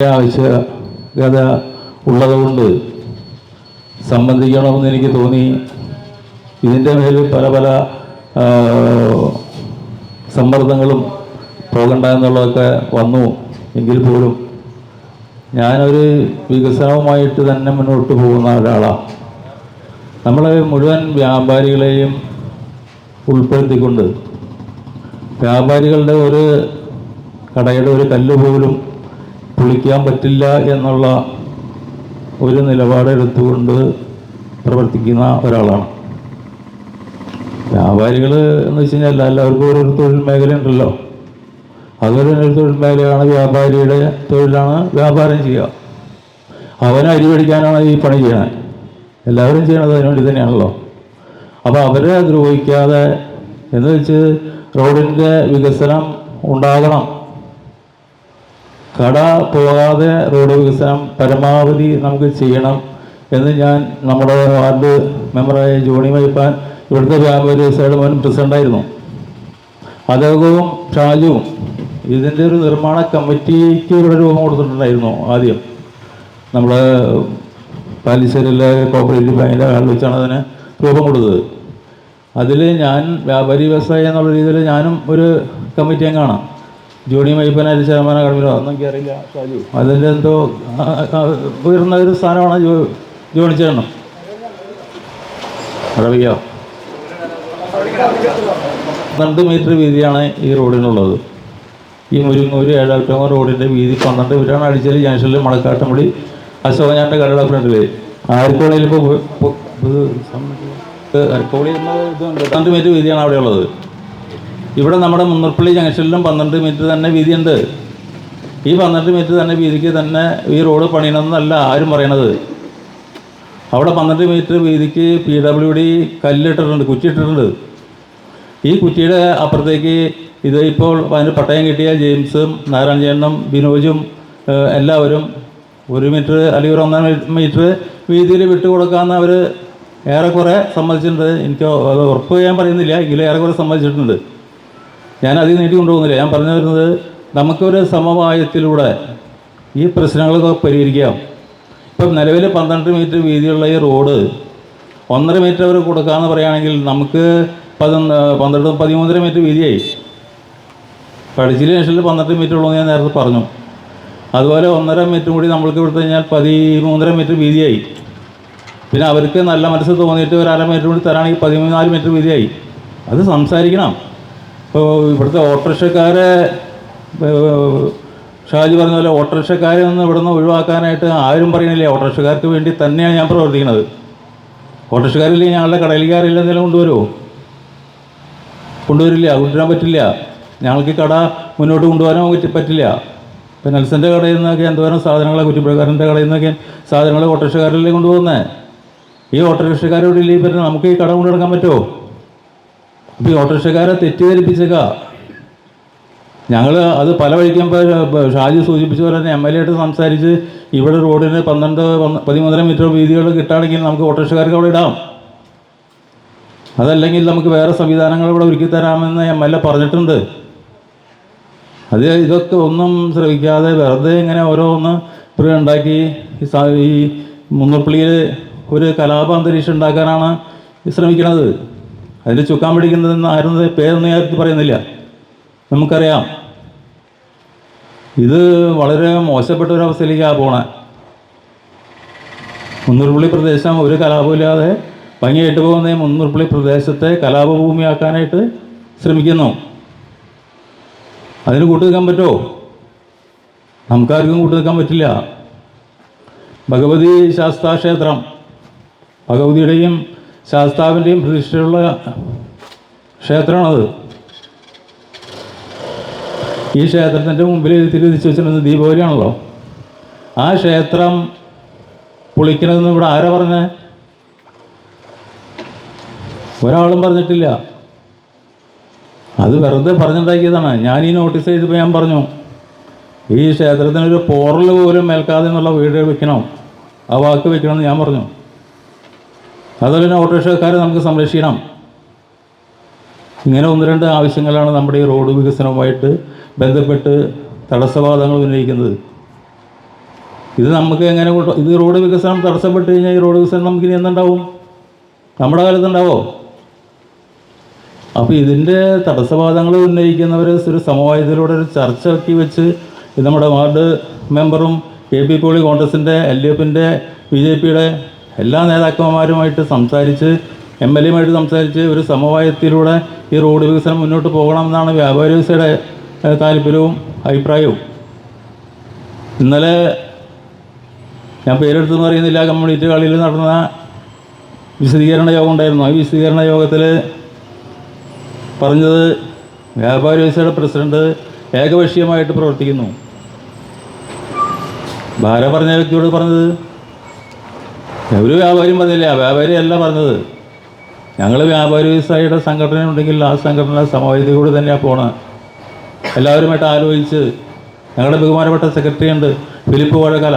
ആവശ്യകത ഉള്ളതുകൊണ്ട് സംബന്ധിക്കണമെന്ന് എനിക്ക് തോന്നി. ഇതിന്റെ മേലിൽ പല പല സമ്മർദ്ദങ്ങളും പോകണ്ട എന്നുള്ളതൊക്കെ വന്നു എങ്കിൽ പോലും ഞാനൊരു വികസനവുമായിട്ട് തന്നെ മുന്നോട്ട് പോകുന്ന ഒരാളാണ് നമ്മളെ മുഴുവൻ വ്യാപാരികളെയും ഉൾപ്പെടുത്തിക്കൊണ്ട് വ്യാപാരികളുടെ ഒരു കടയുടെ ഒരു കല്ല് പോലും പൊളിക്കാൻ പറ്റില്ല എന്നുള്ള ഒരു നിലപാടെടുത്തുകൊണ്ട് പ്രവർത്തിക്കുന്ന ഒരാളാണ്. വ്യാപാരികൾ എന്ന് വെച്ച് കഴിഞ്ഞാൽ എല്ലാവർക്കും ഒരു തൊഴിൽ മേഖല ഉണ്ടല്ലോ. അതൊരു തൊഴിൽ മേഖലയാണ് വ്യാപാരിയുടെ തൊഴിലാണ് വ്യാപാരം ചെയ്യുക. അവനെ അരി പഠിക്കാനാണ് ഈ പണി ചെയ്യണത് എല്ലാവരും ചെയ്യണത് അതിനുവേണ്ടി തന്നെയാണല്ലോ. അപ്പോൾ അവരെ ദ്രോഹിക്കാതെ എന്ന് വെച്ച് റോഡിന്റെ വികസനം ഉണ്ടാകണം. കട പോകാതെ റോഡ് വികസനം പരമാവധി നമുക്ക് ചെയ്യണം എന്ന് ഞാൻ നമ്മുടെ വാർഡ് മെമ്പറായ ജോണി മൈപ്പാൻ ഇവിടുത്തെ വ്യാപാരി സൈഡ് മോൻ പ്രസിഡന്റായിരുന്നു അദ്ദേഹവും ഷാജുവും ഇതിന്റെ ഒരു നിർമ്മാണ കമ്മിറ്റിക്ക് ഇവിടെ രൂപം കൊടുത്തിട്ടുണ്ടായിരുന്നു ആദ്യം. നമ്മൾ പാലിശ്ശേരിയിലെ കോപ്പറേറ്റീവ് ബാങ്കിന്റെ ഹാളിൽ വെച്ചാണ് അതിന് രൂപം കൊടുത്തത്. അതിൽ ഞാൻ വ്യാപാരി വ്യവസായി എന്നുള്ള രീതിയിൽ ഞാനും ഒരു കമ്മിറ്റി അംഗമാണ് ജോണി മൈപ്പനായിട്ട് ശതമാനം കടമിലോ? അതൊന്നും എനിക്ക് അറിയില്ല ഷാജു. അതിന്റെ എന്തോ ഉയർന്ന ഒരു സ്ഥാനമാണ് ജോ ജോണി ചേട്ടൻ അറിയോ പന്ത്രണ്ട് മീറ്റർ വീതിയാണ് ഈ റോഡിനുള്ളത്. ഈ മുരിങ്ങൂര് ഏഴാറ്റം റോഡിന്റെ വീതി പന്ത്രണ്ട് മീറ്ററാണ്. അടിച്ചത് ജംഗ്ഷനിൽ മണക്കാട്ടമ്പടി അശോകഞ്ഞാന്റെ കടയുടെ ഫ്രണ്ടിൽ ആർക്കോളിയിൽ ഇപ്പോൾ അരക്കോളി എന്ന ഇത് പന്ത്രണ്ട് മീറ്റർ വീതിയാണ് അവിടെ ഉള്ളത് ഇവിടെ നമ്മുടെ മുന്നൂർപ്പള്ളി ജംഗ്ഷനിലും പന്ത്രണ്ട് മീറ്റർ തന്നെ വീതിയുണ്ട്. ഈ പന്ത്രണ്ട് മീറ്റർ തന്നെ വീതിക്ക് തന്നെ ഈ റോഡ് പണിയണമെന്നല്ല ആരും പറയണത്. അവിടെ പന്ത്രണ്ട് മീറ്റർ വീതിക്ക് പി ഡബ്ല്യു ഡി കല്ലിട്ടിട്ടുണ്ട് കുറ്റിയിട്ടിട്ടുണ്ട്. ഈ കുറ്റിയുടെ അപ്പുറത്തേക്ക് ഇത് ഇപ്പോൾ അതിന് പട്ടയം കിട്ടിയ ജെയിംസും നാരായണചേട്ടനും ബിനോജും എല്ലാവരും ഒരു മീറ്റർ അല്ലെങ്കിൽ ഒരു ഒന്നര മീറ്റർ വീതിയിൽ വിട്ടുകൊടുക്കാമെന്ന് അവർ ഏറെക്കുറെ സമ്മതിച്ചിട്ടുണ്ട്. എനിക്ക് അത് ഉറപ്പ് ചെയ്യാൻ പറയുന്നില്ല. എങ്കിലും ഏറെക്കുറെ സമ്മതിച്ചിട്ടുണ്ട്. ഞാൻ അധികം നീട്ടി കൊണ്ടുപോകുന്നില്ല ഞാൻ പറഞ്ഞു വരുന്നത് നമുക്കൊരു സമവായത്തിലൂടെ ഈ പ്രശ്നങ്ങളൊക്കെ പരിഹരിക്കാം. ഇപ്പം നിലവിൽ പന്ത്രണ്ട് മീറ്റർ വീതിയുള്ള ഈ റോഡ് ഒന്നര മീറ്റർ അവർ കൊടുക്കാമെന്ന് പറയുകയാണെങ്കിൽ നമുക്ക് പതിനൊന്ന് പന്ത്രണ്ട് പതിമൂന്നര മീറ്റർ വീതിയായി. പഠിച്ചില്ല ശേഷം പന്ത്രണ്ട് മീറ്റർ ഉള്ളൂ ഞാൻ നേരത്തെ പറഞ്ഞു. അതുപോലെ ഒന്നര മീറ്റർ കൂടി നമ്മൾക്ക് കൊടുത്തു കഴിഞ്ഞാൽ പതിമൂന്നര മീറ്റർ വീതിയായി. പിന്നെ അവർക്ക് നല്ല മനസ്സ് തോന്നിയിട്ട് ഒരു അര മീറ്റർ കൂടി തരാണെങ്കിൽ പതിമൂന്നാൽ മീറ്റർ വീതിയായി. അത് സംസാരിക്കണം. ഇപ്പോൾ ഇവിടുത്തെ ഓട്ടോറിക്ഷക്കാരെ ഷാജി പറഞ്ഞ പോലെ ഓട്ടോറിക്ഷക്കാരെ ഒന്ന് ഇവിടുന്ന് ഒഴിവാക്കാനായിട്ട് ആരും പറയണില്ല ഓട്ടോറിക്ഷക്കാർക്ക് വേണ്ടി തന്നെയാണ് ഞാൻ പ്രവർത്തിക്കുന്നത്. ഓട്ടോറിക്ഷക്കാരില്ലെങ്കിൽ ഞങ്ങളുടെ കടയിലേക്ക് ആരെങ്കിലും എന്തെങ്കിലും കൊണ്ടുവരുമോ? കൊണ്ടുവരില്ല കൊണ്ടുവരാൻ പറ്റില്ല. ഞങ്ങൾക്ക് കട മുന്നോട്ട് കൊണ്ടുപോകാനോ പറ്റി- പറ്റില്ല. ഇപ്പം നെൽസന്റെ കടയിൽ നിന്നൊക്കെ എന്തോരം സാധനങ്ങളെ കുറ്റിപ്പുഴക്കാരന്റെ കടയിൽ നിന്നൊക്കെ സാധനങ്ങൾ ഓട്ടോറിക്ഷക്കാരിലേക്ക് കൊണ്ടുപോകുന്നത് ഈ ഓട്ടോറിക്ഷക്കാരോട് ഇല്ലെങ്കിൽ പറഞ്ഞാൽ നമുക്ക് ഈ കട കൊണ്ടു നടക്കാൻ പറ്റുമോ? അപ്പോൾ ഈ ഓട്ടോറിക്ഷക്കാരെ തെറ്റിദ്ധരിപ്പിച്ചേക്ക. ഞങ്ങൾ അത് പല വഴിക്കും ഷാജി സൂചിപ്പിച്ച പോലെ തന്നെ എം എൽ എ ആയിട്ട് സംസാരിച്ച് ഇവിടെ റോഡിന് പന്ത്രണ്ട് പന്ത്ര- പതിമൂന്നര മീറ്റർ വീതികൾ കിട്ടുകയാണെങ്കിൽ നമുക്ക് ഓട്ടോറിക്ഷക്കാർക്ക് അവിടെ ഇടാം. അതല്ലെങ്കിൽ നമുക്ക് വേറെ സംവിധാനങ്ങൾ ഇവിടെ ഒരുക്കി തരാമെന്ന് എം എൽ എ പറഞ്ഞിട്ടുണ്ട്. അത് ഇതൊക്കെ ഒന്നും ശ്രമിക്കാതെ വെറുതെ ഇങ്ങനെ ഓരോന്ന് ഉണ്ടാക്കി. ഈ മുന്നൂർപ്പള്ളിയിൽ ഒരു കലാപ അന്തരീക്ഷം ഉണ്ടാക്കാനാണ് ശ്രമിക്കുന്നത് അതിന് ചുക്കാൻ പിടിക്കുന്നതെന്ന് ആരും പേരൊന്നും ഞാൻ പറയുന്നില്ല. നമുക്കറിയാം. ഇത് വളരെ മോശപ്പെട്ട ഒരു അവസ്ഥയിലേക്കാണ് പോണേ. മുന്നൂർപ്പള്ളി പ്രദേശം ഒരു കലാപമില്ലാതെ ഭംഗിയായിട്ട് പോകുന്ന മുന്നൂർപ്പള്ളി പ്രദേശത്തെ കലാപഭൂമിയാക്കാനായിട്ട് ശ്രമിക്കുന്നു. അതിന് കൂട്ടു നിൽക്കാൻ പറ്റുമോ? നമുക്കാർക്കും കൂട്ടു നിൽക്കാൻ പറ്റില്ല. ഭഗവതി ശാസ്താ ക്ഷേത്രം ഭഗവതിയുടെയും ശാസ്താവിന്റെയും പ്രതിഷ്ഠയുള്ള ക്ഷേത്രമാണത്. ഈ ക്ഷേത്രത്തിന്റെ മുമ്പിൽ തിരിച്ചു വെച്ചിരുന്നത് ദീപാവലിയാണല്ലോ. ആ ക്ഷേത്രം പൊളിക്കണമെന്ന് ഇവിടെ ആരാ പറഞ്ഞേ? ഒരാളും പറഞ്ഞിട്ടില്ല. അത് വെറുതെ പറഞ്ഞുണ്ടാക്കിയതാണ്. ഞാൻ ഈ നോട്ടീസ് ചെയ്തപ്പോൾ ഞാൻ പറഞ്ഞു ഈ ക്ഷേത്രത്തിനൊരു പോറൽ പോലും മേൽക്കാതെ എന്നുള്ള വീട് വെക്കണം. ആ വാക്ക് വെക്കണമെന്ന് ഞാൻ പറഞ്ഞു. അതുപോലെ തന്നെ ഓട്ടോറിക്ഷക്കാരെ നമുക്ക് സംരക്ഷിക്കണം. ഇങ്ങനെ ഒന്ന് രണ്ട് ആവശ്യങ്ങളാണ് നമ്മുടെ ഈ റോഡ് വികസനവുമായിട്ട് ബന്ധപ്പെട്ട് തടസ്സവാദങ്ങൾ ഉന്നയിക്കുന്നത്. ഇത് നമുക്ക് എങ്ങനെ ഇത് റോഡ് വികസനം തടസ്സപ്പെട്ട് കഴിഞ്ഞാൽ ഈ റോഡ് വികസനം നമുക്കിനി എന്തുണ്ടാവും? നമ്മുടെ കാലത്തുണ്ടാവോ? അപ്പോൾ ഇതിന്റെ തടസ്സവാദങ്ങൾ ഉന്നയിക്കുന്നവർ ഒരു സമവായത്തിലൂടെ ഒരു ചർച്ച ആക്കി വെച്ച് നമ്മുടെ വാർഡ് മെമ്പറും കെ പി പോളി കോൺഗ്രസിന്റെ എൽ ഡി എഫിന്റെ ബി ജെ പിയുടെ എല്ലാ നേതാക്കന്മാരുമായിട്ട് സംസാരിച്ച് എം എൽ എമായിട്ട് സംസാരിച്ച് ഒരു സമവായത്തിലൂടെ ഈ റോഡ് വികസനം മുന്നോട്ട് പോകണം എന്നാണ് വ്യാപാരി വ്യവസ്ഥയുടെ താല്പര്യവും അഭിപ്രായവും. ഇന്നലെ ഞാൻ പേരെടുത്തെന്ന് പറയുന്നില്ല കമ്മ്യൂണിറ്റി കളിയിൽ നടന്ന വിശദീകരണ യോഗം ഉണ്ടായിരുന്നു. ആ വിശദീകരണ യോഗത്തിൽ പറഞ്ഞത് വ്യാപാരി വ്യവസ്ഥയുടെ പ്രസിഡന്റ് ഏകപക്ഷീയമായിട്ട് പ്രവർത്തിക്കുന്നു. ഭാര പറഞ്ഞ വ്യക്തിയോട് പറഞ്ഞത് ഒരു വ്യാപാരിയും പറഞ്ഞില്ല വ്യാപാരി അല്ല പറഞ്ഞത്. ഞങ്ങൾ വ്യാപാരി വ്യവസായിയുടെ സംഘടന ഉണ്ടെങ്കിൽ ആ സംഘടന സമവായത്തിലൂടെ തന്നെയാണ് പോണത് എല്ലാവരുമായിട്ട് ആലോചിച്ച്. ഞങ്ങളുടെ ബഹുമാനപ്പെട്ട സെക്രട്ടറി ഉണ്ട് ഫിലിപ്പ് വഴകല.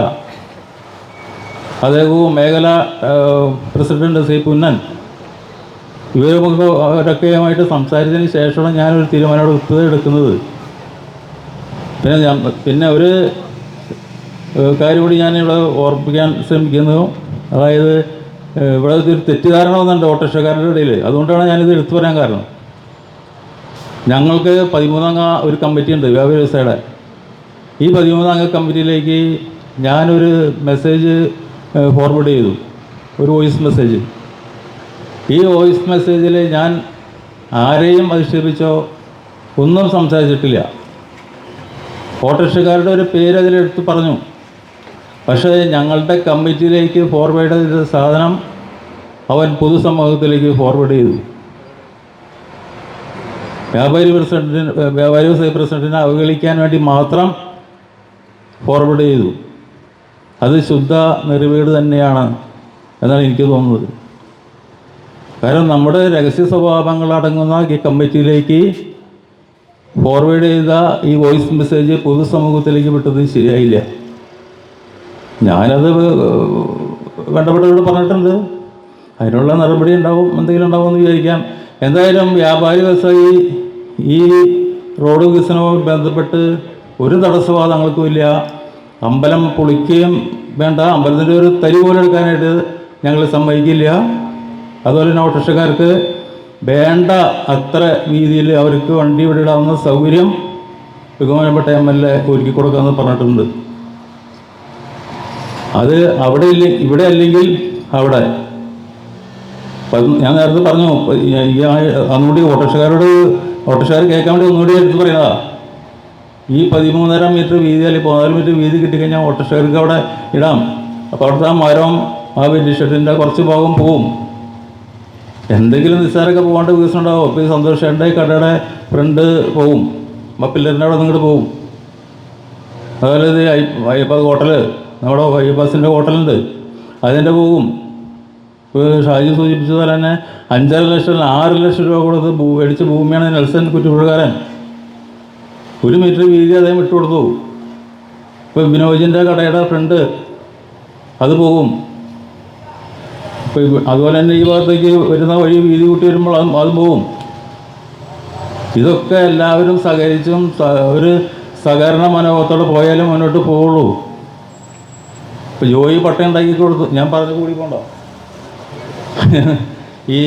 അദ്ദേഹവും മേഖല പ്രസിഡന്റ് സി പുന്നൻ. ഇവരൊക്കെ അവരൊക്കെയുമായിട്ട് സംസാരിച്ചതിന് ശേഷമാണ് ഞാനൊരു തീരുമാനം എടുത്തത് എടുക്കുന്നത്. പിന്നെ ഞാൻ പിന്നെ ഒരു കാര്യം കൂടി ഞാനിവിടെ ഓർപ്പിക്കാൻ ശ്രമിക്കുന്നു. അതായത് ഇവിടെ ഒരു തെറ്റിദ്ധാരണ വന്നിട്ടുണ്ട് ഓട്ടോറിക്ഷക്കാരുടെ ഇടയിൽ. അതുകൊണ്ടാണ് ഞാനിത് എടുത്തു പറയാൻ കാരണം. ഞങ്ങൾക്ക് പതിമൂന്നംഗ ഒരു കമ്മിറ്റി ഉണ്ട് വ്യാപാര വ്യവസായയുടെ. ഈ പതിമൂന്നംഗ കമ്മിറ്റിയിലേക്ക് ഞാനൊരു മെസ്സേജ് ഫോർവേഡ് ചെയ്തു. ഒരു വോയിസ് മെസ്സേജ് ഈ വോയിസ് മെസ്സേജിൽ ഞാൻ ആരെയും അധിക്ഷേപിച്ചോ ഒന്നും സംസാരിച്ചിട്ടില്ല. ഓട്ടോറിക്ഷക്കാരുടെ ഒരു പേര് അതിലെടുത്ത് പറഞ്ഞു. പക്ഷേ ഞങ്ങളുടെ കമ്മിറ്റിയിലേക്ക് ഫോർവേഡ് ചെയ്ത സാധനം അവൻ പൊതുസമൂഹത്തിലേക്ക് ഫോർവേഡ് ചെയ്തു. വ്യാപാരി പ്രസിഡന്റിന് വ്യാപാരി വ്യവസായ പ്രസിഡന്റിനെ അവഗണിക്കാൻ വേണ്ടി മാത്രം ഫോർവേഡ് ചെയ്തു. അത് ശുദ്ധ നെറിവേട് തന്നെയാണ് എന്നാണ് എനിക്ക് തോന്നുന്നത്. കാരണം നമ്മുടെ രഹസ്യ സ്വഭാവങ്ങൾ അടങ്ങുന്ന ഈ കമ്മിറ്റിയിലേക്ക് ഫോർവേഡ് ചെയ്ത ഈ വോയിസ് മെസ്സേജ് പൊതുസമൂഹത്തിലേക്ക് വിട്ടത് ശരിയായില്ല. ഞാനത് വേണ്ടപ്പെട്ടവരോട് പറഞ്ഞിട്ടുണ്ട്. അതിനുള്ള നടപടി ഉണ്ടാവും എന്തെങ്കിലും ഉണ്ടാവുമെന്ന് വിചാരിക്കാം. എന്തായാലും വ്യാപാരി വ്യവസായി ഈ റോഡ് വികസനവുമായി ബന്ധപ്പെട്ട് ഒരു തടസ്സവാദങ്ങൾക്കും ഇല്ല. അമ്പലം പൊളിക്കുകയും വേണ്ട അമ്പലത്തിന്റെ ഒരു തരി പോലെ എടുക്കാനായിട്ട് ഞങ്ങൾ സമ്മതിക്കില്ല. അതുപോലെ തന്നെ ഓട്ടോറിക്ഷക്കാർക്ക് വേണ്ട അത്ര രീതിയിൽ അവർക്ക് വണ്ടി ഇവിടെ ഇടാവുന്ന സൗകര്യം ബഹുമാനപ്പെട്ട എം എൽ എ ഒരുക്കി കൊടുക്കാമെന്ന് പറഞ്ഞിട്ടുണ്ട്. അത് അവിടെ ഇല്ല ഇവിടെ അല്ലെങ്കിൽ അവിടെ? ഞാൻ നേരത്തെ പറഞ്ഞു ഈ- അന്നുകൂടി ഓട്ടോറിക്ഷക്കാരോട് ഓട്ടോറിക്ഷക്കാർ കേൾക്കാൻ വേണ്ടി ഒന്നുകൂടി എടുത്ത് പറയുന്നതാ. ഈ പതിമൂന്നര മീറ്റർ വീതി അല്ലെങ്കിൽ പതിനാല് മീറ്റർ വീതി കിട്ടിക്കഴിഞ്ഞാൽ ഓട്ടോറിക്ഷക്കാർക്ക് അവിടെ ഇടാം. അപ്പോൾ അവിടുത്തെ ആ മരം ആ ഷെഡിന്റെ കുറച്ച് ഭാഗം പോവും. എന്തെങ്കിലും നിസ്സാരമൊക്കെ പോകാണ്ട് വികസനം ഉണ്ടാവും. അപ്പോൾ ഈ സന്തോഷേന്റെ കടയുടെ ഫ്രണ്ട് പോവും. അപ്പം പിള്ളേരുടെ അവിടെ നിങ്ങോട്ട് പോവും. അതുപോലെ ഇത് അയ്യപ്പ ഹോട്ടൽ നമ്മുടെ ബസ്സിന്റെ ഹോട്ടലുണ്ട്. അതിന്റെ പോകും ഷാജി സൂചിപ്പിച്ചത് പോലെ തന്നെ അഞ്ചര ലക്ഷം ആറ് ലക്ഷം രൂപ കൊടുത്ത് മേടിച്ച ഭൂമിയാണ് നെൽസൺ കുറ്റിപ്പുഴക്കാരൻ. ഒരു മീറ്റർ വീതി അദ്ദേഹം ഇട്ട് കൊടുത്തു. ഇപ്പോൾ വിനോജിന്റെ കടയുടെ ഫ്രണ്ട് അത് പോകും ഇപ്പോൾ അതുപോലെ തന്നെ ഈ ഭാഗത്തേക്ക് വരുന്ന വഴി വീതി കൂട്ടി വരുമ്പോൾ അത് അത് പോകും ഇതൊക്കെ എല്ലാവരും സഹകരിച്ചും ഒരു സഹകരണ മനോഭാവത്തോടെ പോയാലും മുന്നോട്ട് പോവുള്ളൂ. ഇപ്പോൾ ജോയി പട്ടയം ഉണ്ടാക്കി കൊടുത്തു. ഞാൻ പറഞ്ഞു കൂടി പോണ്ടോ? ഈ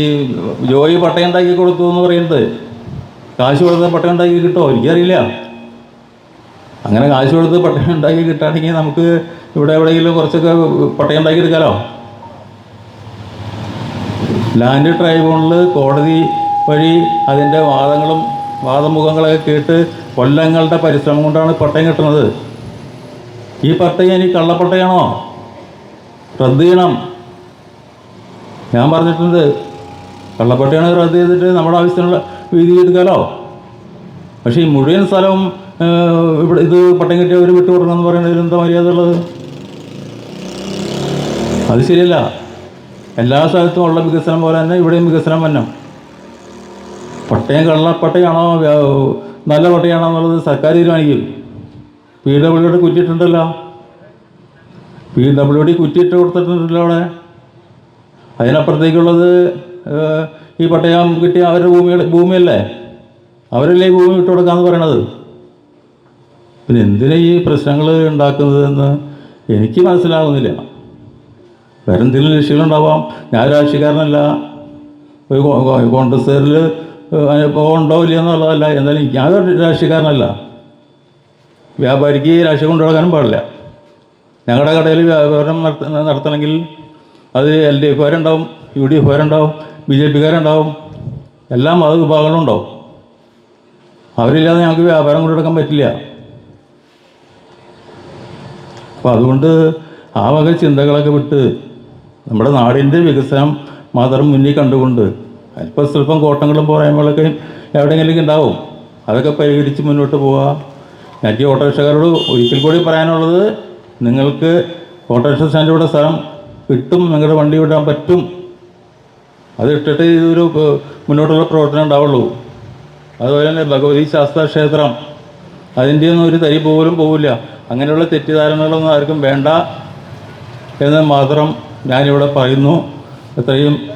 ജോയി പട്ടയം ഉണ്ടാക്കി കൊടുത്തു എന്ന് പറയുന്നത് കാശ് കൊടുത്ത് പട്ടയം ഉണ്ടാക്കി കിട്ടുമോ? എനിക്കറിയില്ല. അങ്ങനെ കാശ് കൊടുത്ത് പട്ടയം ഉണ്ടാക്കി കിട്ടുകയാണെങ്കിൽ നമുക്ക് ഇവിടെ എവിടെയെങ്കിലും കുറച്ചൊക്കെ പട്ടയം ഉണ്ടാക്കി എടുക്കാമല്ലോ ലാൻഡ് ട്രൈബ്യൂണൽ കോടതി വഴി അതിന്റെ വാദങ്ങളും വാദമുഖങ്ങളൊക്കെ കേട്ട് കൊല്ലങ്ങളുടെ പരിശ്രമം കൊണ്ടാണ് പട്ടയം കിട്ടുന്നത്. ഈ പട്ടയം ഇനി കള്ളപ്പട്ടയാണോ? റദ്ദ് ചെയ്യണം ഞാൻ പറഞ്ഞിട്ടുണ്ട് കള്ളപ്പട്ടിയാണ് റദ്ദ് ചെയ്തിട്ട് നമ്മുടെ ആവശ്യത്തിനുള്ള വീതി എടുക്കാലോ? പക്ഷേ ഈ മുഴുവൻ സ്ഥലവും ഇവിടെ ഇത് പട്ടയം കിട്ടിയവർ വിട്ടുകൊടുക്കണം എന്ന് പറയുന്നതിൽ എന്താ മര്യാദ ഉള്ളത്? അത് ശരിയല്ല. എല്ലാ സ്ഥലത്തും ഉള്ള വികസനം പോലെ തന്നെ ഇവിടെയും വികസനം വന്നു. പട്ടയം കള്ളപ്പട്ടയാണോ നല്ല പട്ടയാണോ എന്നുള്ളത് സർക്കാർ തീരുമാനിക്കും. പി ഡബ്ല്യു ഡി കുറ്റിയിട്ടുണ്ടല്ലോ പി ഡബ്ല്യു ഡി കുറ്റിയിട്ട് കൊടുത്തിട്ടുണ്ടല്ലോ അവിടെ. അതിനപ്പുറത്തേക്കുള്ളത് ഈ പട്ടയം കിട്ടിയ അവരുടെ ഭൂമി ഭൂമിയല്ലേ? അവരല്ലേ ഈ ഭൂമി വിട്ടു കൊടുക്കാന്ന് പറയണത്? പിന്നെ എന്തിനാ ഈ പ്രശ്നങ്ങൾ ഉണ്ടാക്കുന്നത് എന്ന് എനിക്ക് മനസ്സിലാകുന്നില്ല വേറെ എന്തെങ്കിലും ലക്ഷ്യങ്ങളുണ്ടാവാം ഞാൻ രാഷ്ട്രീയക്കാരനല്ല. ഒരു കോൺഗ്രസ്സുകാരിൽ ഉണ്ടോ ഇല്ലയോ എന്നുള്ളതല്ല. എന്തായാലും ഞാൻ രാഷ്ട്രീയക്കാരനല്ല. വ്യാപാരിക്ക് രാഷ്ട്രീയം കൊണ്ടുപോകാനും പാടില്ല. ഞങ്ങളുടെ കടയിൽ വ്യാപാരം നടത്ത നടത്തണമെങ്കിൽ അത് എൽ ഡി എഫുകാരുണ്ടാവും യു ഡി എഫുകാരുണ്ടാവും ബി ജെ പിക്കാരുണ്ടാവും. എല്ലാ മത വിഭാഗങ്ങളും ഉണ്ടാവും അവരില്ലാതെ ഞങ്ങൾക്ക് വ്യാപാരം കൊണ്ടെടുക്കാൻ പറ്റില്ല. അപ്പോൾ അതുകൊണ്ട് ആ വക ചിന്തകളൊക്കെ വിട്ട് നമ്മുടെ നാടിന്റെ വികസനം മാത്രം മുന്നിൽ കണ്ടുകൊണ്ട് അല്പം സ്വല്പം കോട്ടങ്ങളും പോരായ്മകളൊക്കെ എവിടെയെങ്കിലും ഉണ്ടാവും. അതൊക്കെ പരിഹരിച്ച് മുന്നോട്ട് പോവുക ഞാൻ ഓട്ടോറിക്ഷക്കാരോട് ഒരിക്കൽ കൂടി പറയാനുള്ളത് നിങ്ങൾക്ക് ഓട്ടോറിക്ഷ സ്റ്റാൻഡിലൂടെ സ്ഥലം കിട്ടും നിങ്ങളുടെ വണ്ടി വിടാൻ പറ്റും. അത് ഇട്ടിട്ട് ഇതൊരു മുന്നോട്ടുള്ള പ്രവർത്തനം ഉണ്ടാവുള്ളൂ. അതുപോലെ തന്നെ ഭഗവതി ശാസ്ത്ര ക്ഷേത്രം. അതിന്റെ ഒന്നും ഒരു തരി പോലും പോവില്ല. അങ്ങനെയുള്ള തെറ്റിദ്ധാരണകളൊന്നും ആർക്കും വേണ്ട എന്ന് മാത്രം ഞാനിവിടെ പറയുന്നു. എത്രയും